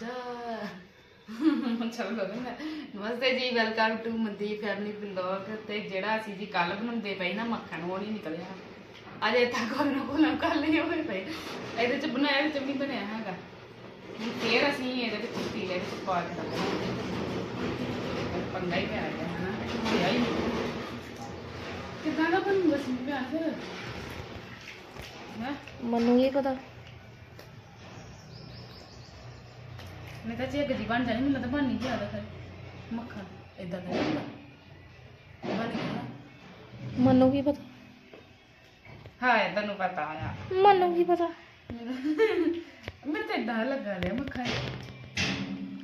ਜਾ ਚਲੋ ਨਾ ਨਮਸਤੇ ਜੀ welcome to Mandeep family vlog. ਤੇ ਜਿਹੜਾ ਅਸੀਂ ਜੀ ਕੱਲ ਬਣਾਉਂਦੇ ਪਏ ਨਾ ਮੱਖਣ, ਉਹ ਨਹੀਂ ਨਿਕਲਿਆ। ਅਜੇ ਤੱਕ ਉਹਨਾਂ ਕੋਲ ਕੱਲ ਹੀ ਹੋਏ ਪਏ। ਇਹਦੇ ਚ ਬਣਾਇਆ ਵਿੱਚ ਨਹੀਂ ਬਣਿਆ ਹੈਗਾ। ਹੁਣ ਫੇਰ ਅਸੀਂ ਇਹਦੇ ਵਿੱਚ ਪੀਲੇ ਵਿੱਚ ਪਾ ਕੇ ਪੰਗਾ ਹੀ ਪੈ ਗਿਆ ਹਨਾ ਹੋਇਆ ਹੀ ਕਿਦਾਂ ਦਾ ਬਣੂਗਾ ਸੀ ਪਿਆਰ ਫਿਰ? ਹੈਂ? ਪਤਾ? ਮੈਂ ਤਾਂ ਜੇ ਗਦੀ ਬਣ ਜਾਣੀ ਮੈਨੂੰ ਲੱਗਦਾ ਬਣ ਨਹੀਂ ਜ਼ਿਆਦਾ ਫਿਰ। ਮੱਖਣ ਇਦਾਂ ਦਾ ਨਹੀਂ ਬਣ ਗਿਆ। ਮੈਨੂੰ ਕੀ ਪਤਾ? ਹਾਂ ਇਦਾਂ ਨੂੰ ਪਤਾ ਆ। ਮੈਨੂੰ ਕੀ ਪਤਾ? ਮੈਨੂੰ ਤਾਂ ਇਦਾਂ ਲੱਗਾ ਰਿਹਾ ਮੱਖਣ।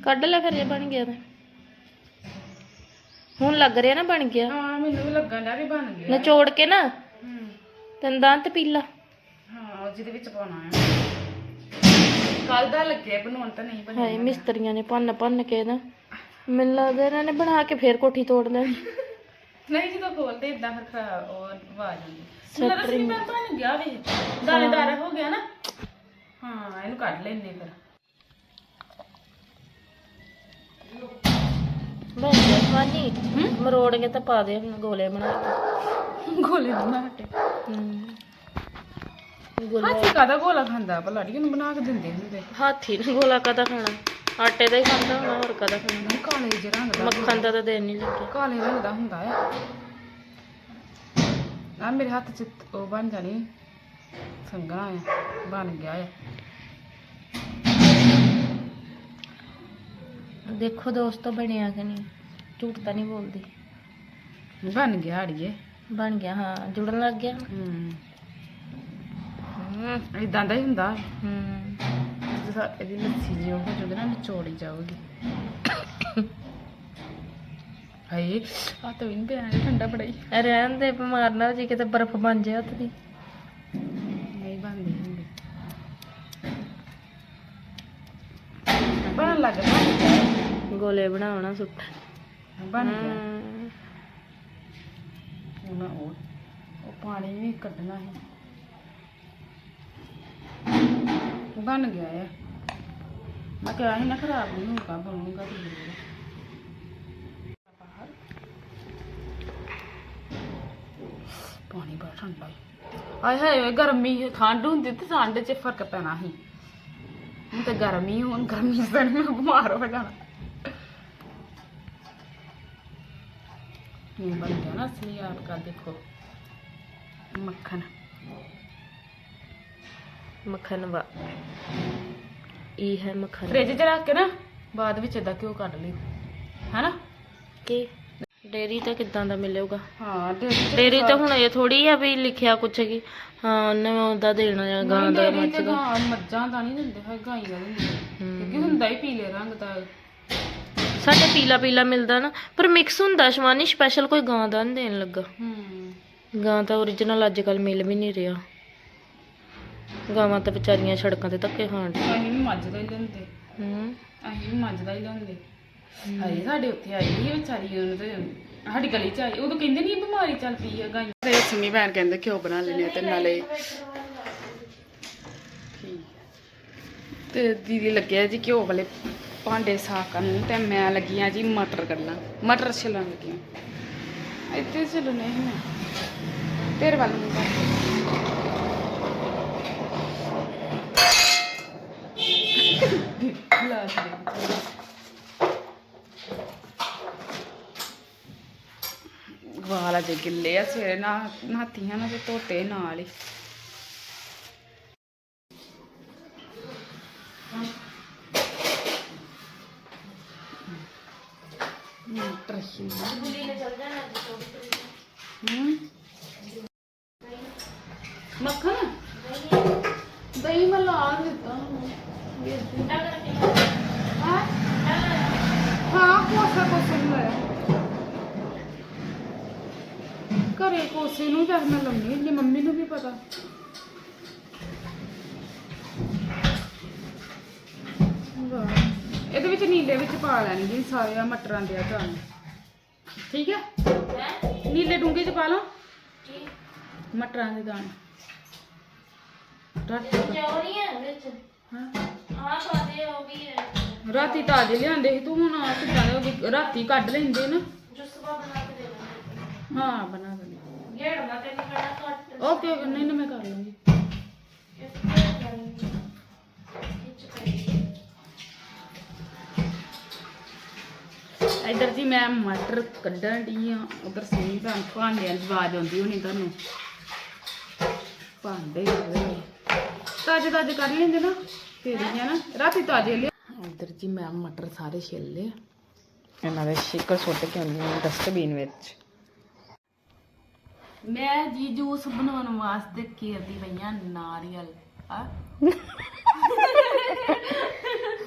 ਕੱਢ ਲੈ ਫਿਰ ਜੇ ਬਣ ਗਿਆ ਤਾਂ। ਹੁਣ ਲੱਗ ਰਿਹਾ ਨਾ ਬਣ ਗਿਆ। ਹਾਂ ਮੈਨੂੰ ਵੀ ਲੱਗਣ ਡਿਆ ਵੀ ਬਣ ਗਿਆ। ਨਿਚੋੜ ਕੇ ਨਾ। ਹੂੰ। ਤੈਨੂੰ ਦੰਦ ਪੀਲਾ। ਹਾਂ ਉਹ ਜਿਹਦੇ ਵਿੱਚ ਪਾਉਣਾ ਹੈ ਕੱਲ ਦਾ ਲੱਗਿਆ ਬਣਾਉਣ ਤਾਂ ਨਹੀਂ ਬਣਿਆ ਹਾਏ ਮਿਸਤਰੀਆਂ ਨੇ ਭੰਨ ਭੰਨ ਕੇ ਨਾ ਮੈਨੂੰ ਲੱਗਦਾ ਇਹਨਾਂ ਨੇ ਬਣਾ ਕੇ ਫੇਰ ਕੋਠੀ ਤੋੜ ਲੈਣੀ। ਨਹੀਂ ਜਦੋਂ ਖੋਲਦੇ ਇਦਾਂ ਫਿਰ ਖਰਾਬ ਉਹ ਆਵਾਜ਼ ਆਉਂਦੀ। ਸੀ ਮੈਂ ਤਾਂ ਨਹੀਂ ਗਿਆ ਵੀ ਦਾਣੇਦਾਰ ਹੋ ਗਿਆ ਨਾ। ਹਾਂ ਇਹਨੂੰ ਕੱਢ ਲੈਂਦੇ ਫਿਰ। ਗਿਆ ਖਾਨੀ ਮਰੋੜ ਕੇ ਤਾਂ ਪਾ ਦੇ ਗੋਲੇ ਬਣਾ ਕੇ। ਗੋਲੇ ਬਣਾ ਕੇ। ਹੂੰ। ਗੋਲਾ ਹਾਥੀ ਕਾਦਾ ਗੋਲਾ ਖਾਂਦਾ? ਭਲਾ ਅੜੀਏ ਨੂੰ ਬਣਾ ਕੇ ਦਿੰਦੇ ਹੁੰਦੇ ਹਾਥੀ ਨੇ ਗੋਲਾ ਕਦਾ ਖਾਣਾ? ਆਟੇ ਦਾ ਹੀ ਖਾਂਦਾ ਹੋਣਾ ਹੋਰ ਕਦਾ ਖਾਣਾ? ਕਾਲੇ ਜਿਹੇ ਰੰਗ ਦਾ ਮੱਖਣ ਦਾ ਤਾਂ ਦੇਣ ਨਹੀਂ ਲੱਗਿਆ। ਕਾਲੇ ਰੰਗ ਦਾ ਹੁੰਦਾ ਆ। ਆ ਮੇਰੇ ਹੱਥ 'ਚ ਉਹ ਬਣ ਜਾਣੀ ਸੰਗਣਾ ਆ ਬਣ ਗਿਆ ਆ। ਦੇਖੋ ਦੋਸਤੋ ਬਣਿਆ ਕਿ ਨਹੀਂ? ਝੂਠ ਤਾਂ ਨਹੀਂ ਬੋਲਦੀ। ਬਣ ਗਿਆ ਅੜੀਏ। ਬਣ ਗਿਆ ਹਾਂ ਜੁੜਨ ਲੱਗ ਗਿਆ। ਹੂੰ। ਹੂੰ ਇਦਾਂ ਦਾ ਹੀ ਹੁੰਦਾ। ਹੂੰ ਜਿਵੇਂ ਇਹਦੀ ਲੱਸੀ ਜੀ ਉਹ ਹੋ ਜਾਊਗੀ ਨਾ ਨਿਚੋੜੀ ਜਾਊਗੀ। ਹਾਏ ਆ ਤਾਂ ਵੀ ਨਹੀਂ ਠੰਡਾ ਬੜਾ ਹੀ। ਰਹਿਣ ਦੇ ਬਿਮਾਰ ਨਾ ਹੋ ਜੀ ਕਿਤੇ ਬਰਫ਼ ਬਣ ਜਾਏ ਹੱਥ ਦੀ ਨਹੀਂ ਬਣਦੀ ਹੁੰਦੀ। ਬਣ ਲੱਗ ਗੋਲੇ ਬਣਾਉਣਾ ਸੁੱਟ। ਬਣ ਗਿਆ। ਹੁਣ ਉਹ ਉਹ ਪਾਣੀ ਵੀ ਕੱਢਣਾ ਬਣ ਗਿਆ ਆ। ਮੈਂ ਕਿਹਾ ਸੀ ਨਾ ਖਰਾਬ ਨਹੀਂ ਹੋਊਗਾ, ਬਣੂਗਾ ਤੇ ਜ਼ਰੂਰ। ਪਾਣੀ ਬੜਾ ਠੰਡਾ ਆਏ ਹਾਏ ਗਰਮੀ ਠੰਡ ਹੁੰਦੀ ਤੇ ਠੰਡ 'ਚ ਫ਼ਰਕ ਪੈਣਾ ਸੀ। ਹੁਣ ਤੇ ਗਰਮੀ, ਹੋਣ ਗਰਮੀ ਸਣ ਮੈਂ ਬਿਮਾਰ ਹੋ ਜਾਣਾ। ਇਹ ਬਣ ਗਿਆ ਨਾ ਅਸਲੀ ਆਪ ਕਾ ਦੇਖੋ। ਮੱਖਣ। ਵਾ ਇਹ ਹੈ ਮੱਖਣ ਫ੍ਰਿਜ 'ਚ ਰੱਖ ਕੇ ਨਾ ਬਾਅਦ ਵਿੱਚ ਇਹਦਾ ਘਿਓ ਕੱਢ ਲਈ ਹੈਨਾ? ਕੀ? ਡੇਰੀ ਤਾਂ ਕਿੱਦਾਂ ਦਾ ਮਿਲੇਗਾ? ਹਾਂ ਡੇਰੀ ਡੇਰੀ ਤਾਂ ਹੁਣ ਇਹ ਥੋੜੀ ਆ ਵੀ ਲਿਖਿਆ ਕੁਛ ਕਿ ਹਾਂ ਉਹਨੇ ਉਹਦਾ ਦੇਣਾ ਜਾਂ ਗਾਂ ਦਾ ਡੇਅਰੀ 'ਚ ਮੱਝ ਦਾ। ਗਾਂ ਮੱਝਾਂ ਦਾ ਨਹੀਂ ਦਿੰਦੇ ਹੈ ਗਾਈਆਂ ਦਾ ਦਿੰਦੇ। ਕਿਉਂਕਿ ਹੁੰਦਾ ਹੀ ਪੀਲੇ ਰੰਗ ਦਾ। ਸਾਡੇ ਪੀਲਾ ਪੀਲਾ ਮਿਲਦਾ ਨਾ ਪਰ ਮਿਕਸ ਹੁੰਦਾ ਸ਼ਵਾਨੀ ਸਪੈਸ਼ਲ ਕੋਈ ਗਾਂ ਦਾ ਨਹੀਂ ਦੇਣ ਲੱਗਾ। ਹੂੰ। ਗਾਂ ਤਾਂ origignal ਅੱਜ ਕੱਲ ਮਿਲ ਵੀ ਨਹੀਂ ਰਿਹਾ। ਗਾਵਾਂ ਤਾਂ ਵਿਚਾਰੀਆਂ ਸੜਕਾਂ ਤੇ ਧੱਕੇ ਖਾਣ। ਅਸੀਂ ਵੀ ਮੱਝ ਦਾ ਹੀ ਲੈਂਦੇ ਹੂੰ। ਅਸੀਂ ਵੀ ਮੱਝ ਦਾ ਹੀ ਲੈਂਦੇ ਹਾਏ ਸਾਡੇ ਉੱਥੇ ਆਈ ਸੀ ਵਿਚਾਰੀ ਉਹਨੂੰ ਤੇ ਸਾਡੀ ਗਲੀ 'ਚ ਆਈ। ਉਦੋਂ ਕਹਿੰਦੇ ਨਹੀਂ ਬਿਮਾਰੀ ਚੱਲ ਪਈ ਆ ਗਾਈਆਂ ਤੇ ਸਮੀ ਭੈਣ ਕਹਿੰਦੇ ਘਿਓ ਬਣਾ ਲੈਣੇ ਤੇ ਨਾਲੇ ਤੇ ਦੀਦੀ ਲੱਗਿਆ ਜੀ ਘਿਓ ਵਾਲੇ ਭਾਂਡੇ ਸਾਫ਼ ਕਰਨ ਤੇ ਮੈਂ ਲੱਗੀ ਆ ਜੀ ਮਟਰ ਕੱਢਣਾ ਮਟਰ ਛਿਲਣ ਲੱਗੀ ਆਂ। ਇੱਥੇ ਛਿਲਣੇ ਮੈਂ ਤੇਰੇ ਵੱਲ ਨੂੰ ਕਰ ਲਾ ਦੇ ਵਾਲ ਅਜੇ ਗਿੱਲੇ ਆ ਸਵੇਰੇ ਨਾ ਨਹਾਤੀਆਂ ਨਾ ਤੇ ਧੋਤੇ ਨਾਲ ਹੀ। ਮਟਰ ਹੀ ਹੂੰ ਮੱਖਣ ਦਹੀਂ ਮੈਂ ਲਾ ਦਿੱਤਾ ਹਾਂ ਹਾਂ ਕੋਸਾ ਕੋਸਾ ਨੂੰ ਲਾਇਆ ਘਰੇ ਕੋਸੇ ਨੂੰ ਤਾਂ ਮੈਂ ਲੰਮੀ ਇੰਨੀ ਮੰਮੀ ਨੂੰ ਵੀ ਪਤਾ। ਵਾਹ। ਇਹਦੇ ਵਿੱਚ ਨੀਲੇ ਵਿੱਚ ਪਾ ਲੈਣਗੇ ਸਾਰੇ ਆ ਮਟਰਾਂ ਦੇ ਆ ਦਾਣੇ ਠੀਕ ਹੈ? ਨੀਲੇ ਡੂੰਘੇ ਚ ਪਾ ਲਓ। ਮਟਰਾਂ ਦੇ ਦਾਣੇ। ਰੱਖ ਚੌਰੀਆਂ ਵਿੱਚ ਹਾਂ ਆਹ ਪਾਦੇ ਉਹ ਵੀ ਹੈ। ਰਾਤੀ ਤਾਜ਼ੇ ਲਿਆਂਦੇ ਸੀ ਤੂੰ ਹੁਣ ਕਿੱਦਾਂ ਦੇ ਹੋ ਗਏ? ਰਾਤੀ ਕੱਢ ਲੈਂਦੇ ਨਾ। ਹਾਂ ਬਣਾ ਦਿੰਦੇ ਓਕੇ ਓਕੇ ਨਹੀਂ ਨਾ ਮੈਂ ਕਰ ਲੂੰਗੀ। ਇੱਧਰ ਜੀ ਮੈਂ ਮਟਰ ਕੱਢਣ ਦੀ ਆ। ਉਧਰ ਸਹੀ ਭੈਣ ਭਾਂਡਿਆਂ ਦੀ ਆਵਾਜ਼ ਆਉਂਦੀ ਹੋਣੀ ਤੁਹਾਨੂੰ। ਭਾਂਡੇ ਤਾਜ਼ੇ ਤਾਜ਼ੇ ਕਰ ਲੈਂਦੇ ਨਾ ਫੇਰ ਹੀ ਆ ਨਾ। ਰਾਤੀ ਤਾਜ਼ੇ ਲਿਆ। ਇੱਧਰ ਜੀ ਮੈਂ ਮਟਰ ਸਾਰੇ ਛਿੱਲ ਲਏ। ਇਹਨਾਂ ਦੇ ਛਿੱਕਲ ਸੁੱਟ ਕੇ ਆਉਂਦੀ ਡਸਟਬਿਨ ਵਿੱਚ। ਮੈਂ ਜੀ ਜੂਸ ਬਣਾਉਣ ਵਾਸਤੇ ਕੀਰਦੀ ਪਈਆਂ ਨਾਰੀਅਲ। ਆ।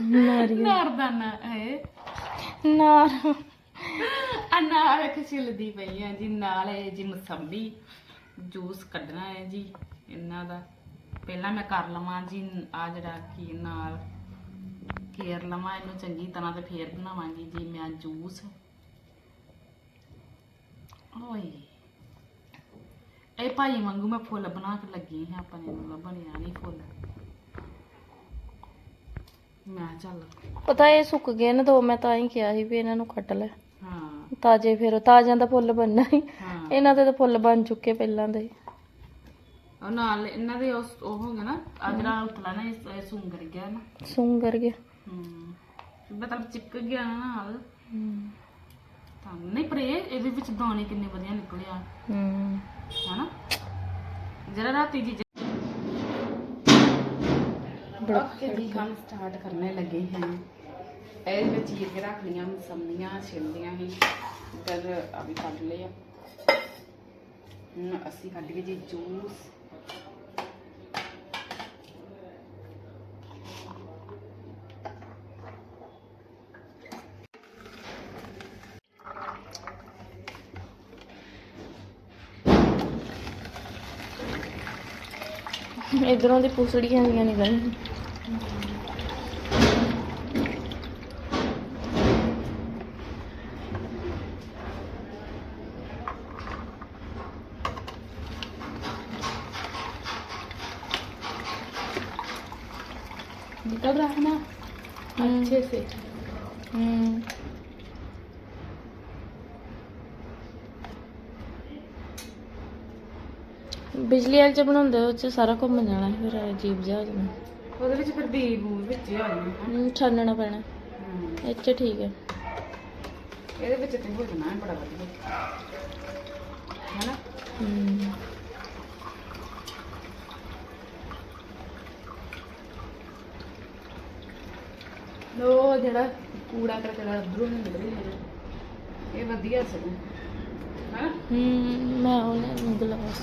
ਨਾਰੀਅਲ। ਨਾਰਦਾਨਾ ਹੈ ਨਾਰ। ਅਨਾਰ ਇੱਕ ਛਿੱਲਦੀ ਪਈ ਆ ਜੀ ਨਾਲ ਇਹ ਜੀ ਮਸੰਬੀ। ਜੂਸ ਕੱਢਣਾ ਹੈ ਜੀ ਇਹਨਾਂ ਦਾ। ਪਹਿਲਾਂ ਮੈਂ ਕਰ ਲਵਾਂ ਜੀ ਆ ਜਿਹੜਾ ਕੀ ਨਾਲ ਕੇਰ ਲਵਾਂ ਇਹਨੂੰ ਚੰਗੀ ਤਰ੍ਹਾਂ ਤੇ ਫੇਰ ਬਣਾਵਾਂਗੀ ਜੀ ਮੈਂ ਜੂਸ। ਓਏ। ਇਹ ਭਾਈ ਵਾਂਗੂ ਮੈਂ ਫੁੱਲ ਬਣਾ ਕੇ ਲੱਗੀ ਹਾਂ ਆਪਣੇ ਨੂੰ ਬਣਿਆ ਨਹੀਂ ਫੁੱਲ। ਮੈਂ ਚੱਲ। ਪਤਾ ਇਹ ਸੁੱਕ ਗਏ ਨੇ ਦੋ ਮੈਂ ਤਾਂ ਹੀ ਕਿਹਾ ਸੀ ਵੀ ਇਹਨਾਂ ਨੂੰ ਕੱਟ ਲੈ। ਹਾਂ। ਤਾਜ਼ੇ ਫਿਰ ਤਾਜ਼ਿਆਂ ਦਾ ਫੁੱਲ ਬਣਨਾ ਹੀ। ਹਾਂ। ਇਹਨਾਂ ਦੇ ਤਾਂ ਫੁੱਲ ਬਣ ਚੁੱਕੇ ਪਹਿਲਾਂ ਦੇ ਉਹ ਨਾਲ ਇਹਨਾਂ ਦੇ ਉਸ- ਉਹ ਹੋ ਗਿਆ ਨਾ ਆ ਜਿਹੜਾ ਉਤਲਾ ਨਾ ਇਹ ਇਹ ਸੁੰਗਰ ਗਿਆ ਨਾ। ਸੁੰਗਰ ਗਿਆ। ਹੂੰ। ਮਤਲਬ ਚਿਪਕ ਗਿਆ ਨਾ ਨਾਲ। ਹੂੰ। ਤਾਂ ਨਹੀਂ ਪਰ ਇਹ ਇਹਦੇ ਵਿੱਚ ਦਾਣੇ ਕਿੰਨੇ ਵਧੀਆ ਨਿਕਲੇ ਆ। ਹੂੰ। ਹਨਾ? ਜਿਹੜਾ ਰਾਤੀ ਜੀ ਓਕੇ ਜੀ ਕੰਮ ਸਟਾਰਟ ਕਰਨੇ ਲੱਗੇ ਹਾਂ। ਇਹਦੇ ਵਿੱਚ ਚੀਰ ਕੇ ਰੱਖ ਛਿਲਦੀਆਂ ਹੀ ਆ ਵੀ ਕੱਢ ਲਿਆ ਅਸੀਂ ਕੱਢ ਕੇ ਜੀ ਜੂਸ। ਇਧਰੋਂ ਦੀ ਪੁਸੜੀਆਂ ਦੀਆਂ ਨਿਕਲਣ ਬਿਜਲੀ ਵਾਲੇ ਚ ਬਣਾਉਂਦੇ ਉਹ ਚ ਸਾਰਾ ਘੁੰਮ ਜਾਣਾ ਫਿਰ ਅਜੀਬ ਜਿਹਾ ਹੋ ਜਾਣਾ। ਉਹਦੇ ਵਿੱਚ ਫਿਰ ਬੀ ਬੂ ਵਿੱਚ ਹੀ ਆ ਜਾਣਾ ਹੂੰ, ਛਾਨਣਾ ਪੈਣਾ। ਹਮ, ਇਹ ਚ ਠੀਕ ਹੈ ਇਹਦੇ ਵਿੱਚ ਤੇ ਹੋ ਜਾਣਾ ਹੈ ਬੜਾ ਵਧੀਆ। ਹੈਨਾ? ਹੂੰ ਲੋ ਜਿਹੜਾ ਕੂੜਾ ਕਰਕੜਾ ਅੰਦਰੋਂ ਨਹੀਂ ਨਿਕਲ ਰਿਹਾ ਇਹ ਵਧੀਆ ਸਗੋਂ ਹਾਂ। ਮੈਂ ਉਹ ਲੈ ਗਲਾਸ।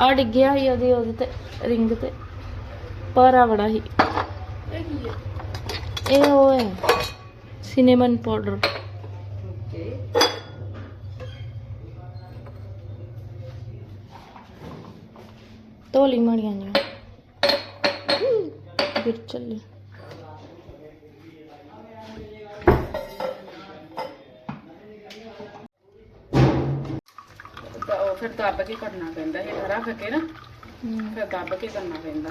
ਆ ਡਿੱਗਿਆ ਸੀ ਉਹਦੀ ਉਹਦੇ ਤੇ ਰਿੰਗ ਤੇ। ਭਾਰਾ ਬੜਾ ਸੀ। ਇਹ ਕੀ ਹੈ? ਇਹ ਉਹ ਹੈ ਸਿਨੇਮਨ ਪਾਊਡਰ ਓਕੇ। ਧੋਲੀ ਮਾੜੀਆਂ ਜੀਆਂ ਫਿਰ ਚੱਲੀ। ਫਿਰ ਦੱਬ ਕੇ ਕਰਨਾ ਪੈਂਦਾ ਇਹ ਰੱਖ ਕੇ ਨਾ ਹੂੰ। ਫਿਰ ਦੱਬ ਕੇ ਕਰਨਾ ਪੈਂਦਾ।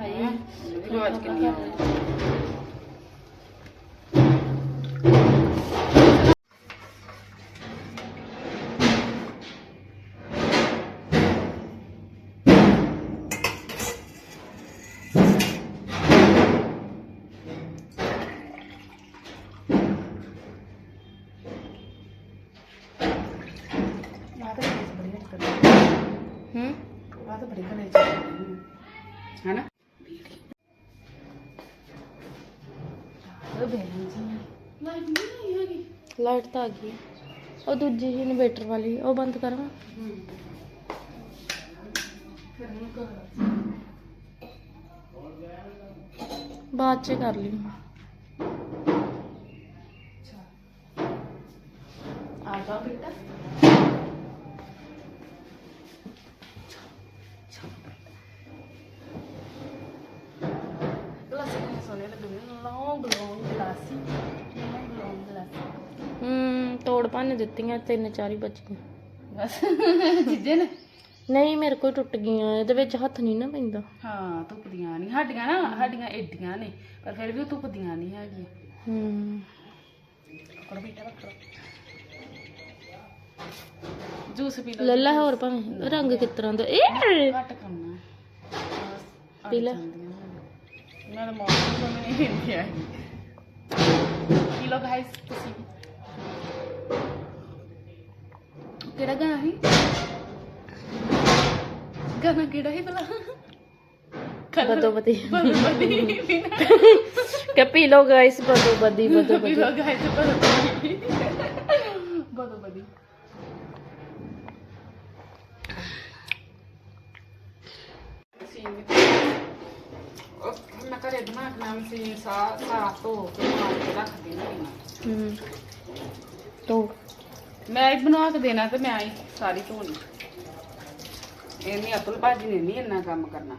ਹਾਏ ਇਹਦੀ ਆਵਾਜ਼ ਕਿੰਨੀ ਆ ਹੂੰ? ਆਹ ਤਾਂ ਬੜੀ ਘਣੇ ਚ ਹੈਨਾ? ਲਾਈਟ ਤਾਂ ਆ ਗਈ। ਉਹ ਦੂਜੀ ਜੀ ਇਨਵੇਟਰ ਵਾਲੀ ਉਹ ਬੰਦ ਕਰ ਬਾਅਦ ਚ ਕਰ ਲਈ ਆ ਜਾ ਬੇਟਾ। ਨੇ ਦਿੱਤੀਆਂ ਤਿੰਨ ਚਾਰ ਹੀ ਬਚੀਆਂ। ਬਸ ਚੀਜ਼ੇ ਨੇ? ਨਹੀਂ ਮੇਰੇ ਕੋਲ ਟੁੱਟ ਗਈਆਂ ਇਹਦੇ ਵਿੱਚ ਹੱਥ ਨਹੀਂ ਨਾ ਪੈਂਦਾ। ਹਾਂ ਧੁੱਪਦੀਆਂ ਨਹੀਂ। ਸਾਡੀਆਂ ਨਾ ਸਾਡੀਆਂ ਏਡੀਆਂ ਨੇ ਪਰ ਫਿਰ ਵੀ ਉਹ ਧੁੱਪਦੀਆਂ ਨਹੀਂ ਹੈਗੀਆਂ। ਹੂੰ। ਪਕੜ ਬੇਟਾ ਰੱਖ ਜੂਸ ਪੀ ਲਓ ਲੱਲਾ ਹੋਰ ਭਾਵੇਂ। ਰੰਗ ਕਿਸ ਤਰ੍ਹਾਂ ਦਾ? ਇਹ ਘੱਟ ਪੀ ਲੈ। ਮੈਂ ਤਾਂ ਮੌਸਮ ਤੋਂ ਨਹੀਂ ਪੀਂਦੀ ਆ ਪੀ ਲਓ ਗਾਇਸ ਤੁਸੀਂ ਵੀ। ਕਿਹੜਾ ਗਾਣਾ ਸੀ? ਗਾਣਾ ਕਿਹੜਾ ਸੀ ਭਲਾ? ਬਦੋ ਬਦੀ ਬਦੋ ਬਦੀ ਕਿ ਪੀ ਲਓ ਗਾਇਸ ਬਦੋ ਬਦੀ ਬਦੋ ਬਦੀ ਲਓ ਗਾਇਸ ਬਦੋ ਬਦੀ ਬਦੋ ਬਦੀ ਮੈਂ ਘਰੇ ਬਣਾ ਕੇ ਨਾਮ ਸੀ ਸਾ ਕੇ ਮਾਰ ਕੇ ਰੱਖ ਦੇਣੀ ਹੂੰ। ਤੋ ਮੈਂ ਹੀ ਬਣਾ ਕੇ ਦੇਣਾ ਤੇ ਮੈਂ ਹੀ ਸਾਰੀ ਧੋਣੀ। ਇਹ ਅਤਲ ਭਾਜੀ ਨੇ ਨਹੀਂ ਇੰਨਾ ਕੰਮ ਕਰਨਾ।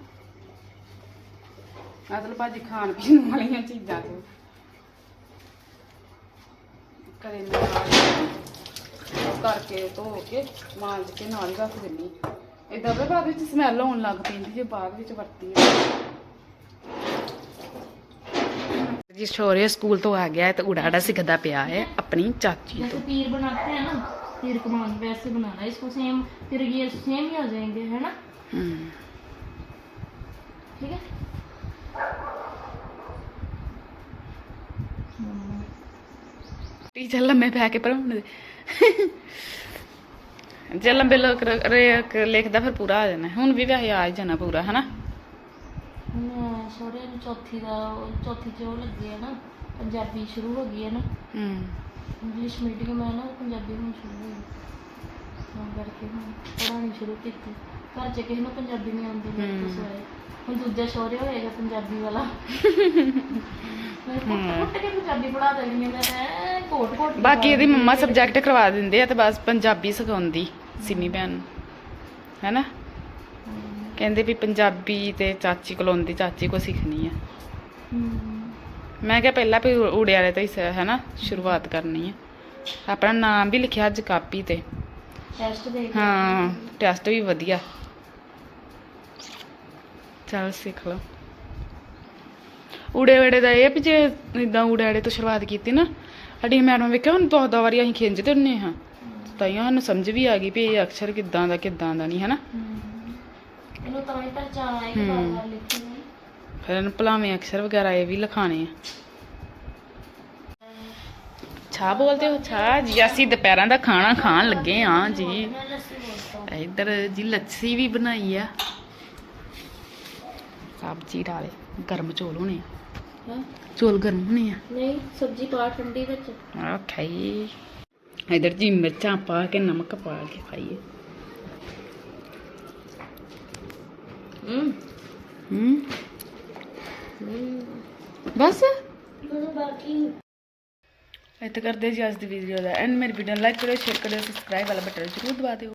ਅਤਲ ਭਾਜੀ ਖਾਣ ਪੀਣ ਵਾਲੀਆਂ ਚੀਜ਼ਾਂ ਤੋਂ। ਕਰੇ ਨਾਲ ਕਰਕੇ ਧੋ ਕੇ, ਮਾਂਜ ਕੇ ਨਾਲ ਰੱਖ ਦਿੰਨੀ ਇਦਾਂ ਦੇ ਬਾਅਦ ਵਿੱਚ ਸਮੈਲ ਆਉਣ ਲੱਗ ਪੈਂਦੀ ਜੇ ਬਾਅਦ ਵਿੱਚ ਵਰਤੀ ਜੀ ਸ਼ੋਰੇ ਸਕੂਲ ਤੋਂ ਆ ਗਿਆ ਹੈ ਤੇ ਉਡਾੜਾ ਸਿੱਖਦਾ ਪਿਆ ਹੈ ਆਪਣੀ ਚਾਚੀ जैसे तीर बनाते हैं ना तीर कमान वैसे बनाना है इसको सेम फिर ये सेम ही हो जाएंगे है ना ਹਮ ठीक है ਟੀਚਰ ਲੰਮੇ ਪੈ ਕੇ ਪੜਾਉਣ ਦੇ ਜੇ ਲੰਬੇ ਲੋਕ ਰ- ਰੇ- ਲਿਖਦਾ ਫਿਰ ਪੂਰਾ ਆ ਜਾਣਾ ਹੁਣ ਵੀ ਵੈਸੇ ਆ ਹੀ ਜਾਣਾ ਪੂਰਾ ਹਨਾ ਹੁਣ ਛੋੜੇ ਨੂੰ ਚੌਥੀ ਦਾ ਚੌਥੀ ਚ ਉਹ ਲੱਗੀ ਹੈ ਨਾ ਪੰਜਾਬੀ ਸ਼ੁਰੂ ਹੋ ਗਈ ਹੈ ਨਾ। ਹੂੰ। ਇੰਗਲਿਸ਼ ਮੀਡੀਅਮ ਨਾ ਪੰਜਾਬੀ ਹੁਣ ਸ਼ੁਰੂ ਹੋਈ। ਤਾਂ ਕਰਕੇ ਹੁਣ ਪੜ੍ਹਾਉਣੀ ਸ਼ੁਰੂ ਕੀਤੀ। ਘਰ ਚ ਕਿਸੇ ਨੂੰ ਪੰਜਾਬੀ ਨਹੀਂ ਆਉਂਦੀ ਹੁਣ ਦੂਜਾ ਸ਼ੋਰੇ ਹੋਏਗਾ ਪੰਜਾਬੀ ਵਾਲਾ। ਬਾਕੀ ਇਹਦੀ ਮੰਮਾ ਸਬਜੈਕਟ ਕਰਵਾ ਦਿੰਦੇ ਆ ਤੇ ਬਸ ਪੰਜਾਬੀ ਸਿਖਾਉਂਦੀ ਸਿਮੀ ਭੈਣ ਨੂੰ। ਹੈਨਾ? ਕਹਿੰਦੇ ਵੀ ਪੰਜਾਬੀ ਤੇ ਚਾਚੀ ਕੋਲ ਆਉਂਦੀ ਚਾਚੀ ਕੋ ਸਿੱਖਣੀ ਆ। ਮੈਂ ਕਿਹਾ ਪਹਿਲਾਂ ਵੀ ਊੜੇ ਵਾਲੇ ਤੋਂ ਹੀ ਸ- ਹੈਨਾ ਸ਼ੁਰੂਆਤ ਕਰਨੀ ਆ। ਆਪਣਾ ਨਾਮ ਵੀ ਲਿਖਿਆ ਅੱਜ ਕਾਪੀ ਤੇ। ਟੈਸਟ ਦੇ ਕੇ ਹਾਂ ਟੈਸਟ ਵੀ ਵਧੀਆ। ਚੱਲ ਸਿੱਖ ਲਓ। ਊੜੇ ਵੇੜੇ ਦਾ ਇਹ ਵੀ ਜੇ ਇਦਾਂ ਊੜੇ ਵੇੜੇ ਤੋਂ ਸ਼ੁਰੂਆਤ ਕੀਤੀ ਨਾ ਸਾਡੀ ਮੈਡਮ ਵੇਖਿਆ ਹੁਣ ਬਹੁਤ ਦਾ ਵਾਰੀ ਅਸੀਂ ਖਿੰਜਦੇ ਹੁੰਨੇ ਹਾਂ। ਤਾਂ ਹੀ ਸਾਨੂੰ ਸਮਝ ਵੀ ਆ ਗਈ ਵੀ ਇਹ ਅਕਸ਼ਰ ਕਿੱਦਾਂ ਦਾ ਕਿੱਦਾਂ ਦਾ ਨਹੀਂ ਹਨਾ। ਹਮ। ਇਹਨੂੰ ਤਾਂ ਹੀ ਪਹਿਚਾਣ ਆਈ ਕਿ ਬਾਰ ਲਿਖੀ ਨਹੀਂ ਫਿਰ ਇਹਨੂੰ ਭਲਾਵੇਂ ਅਕਸ਼ਰ ਵਗੈਰਾ ਇਹ ਵੀ ਲਿਖਾਣੇ ਆ। ਛਾ ਬੋਲਦੇ ਹੋ? ਛਾ ਜੀ ਅਸੀਂ ਦੁਪਹਿਰਾਂ ਦਾ ਖਾਣਾ ਖਾਣ ਲੱਗੇ ਆ ਜੀ। ਮੈਂ ਲੱਸੀ ਬੋਲਦਾ ਇੱਧਰ ਜੀ ਲੱਸੀ ਵੀ ਬਣਾਈ ਆ। ਸਬਜ਼ੀ ਡਾਲੇ ਗਰਮ ਚੋਲ ਹੋਣੇ ਆ। ਹਾਂ? ਚੋਲ ਗਰਮ ਹੋਣੇ ਆ। ਨਹੀਂ ਸਬਜ਼ੀ ਪਾ ਠੰਡੀ ਵਿੱਚ। ਓਕੇ ਇੱਧਰ ਜੀ ਮਿਰਚਾਂ ਪਾ ਕੇ ਨਮਕ ਪਾ ਕੇ ਖਾਈਏ। ਹਮ ਹੂੰ। ਬਸ। ਬਾਕੀ ਇੱਥੇ ਕਰਦੇ ਜੀ ਅੱਜ ਦੀ ਵੀਡੀਓ ਦਾ ਐਂਡ ਮੇਰੀ ਵੀਡੀਓ ਲਾਈਕ ਕਰਿਓ ਸ਼ੇਅਰ ਕਰਿਓ ਸਬਸਕ੍ਰਾਈਬ ਵਾਲਾ ਬਟਨ ਜ਼ਰੂਰ ਦਬਾ ਦਿਓ।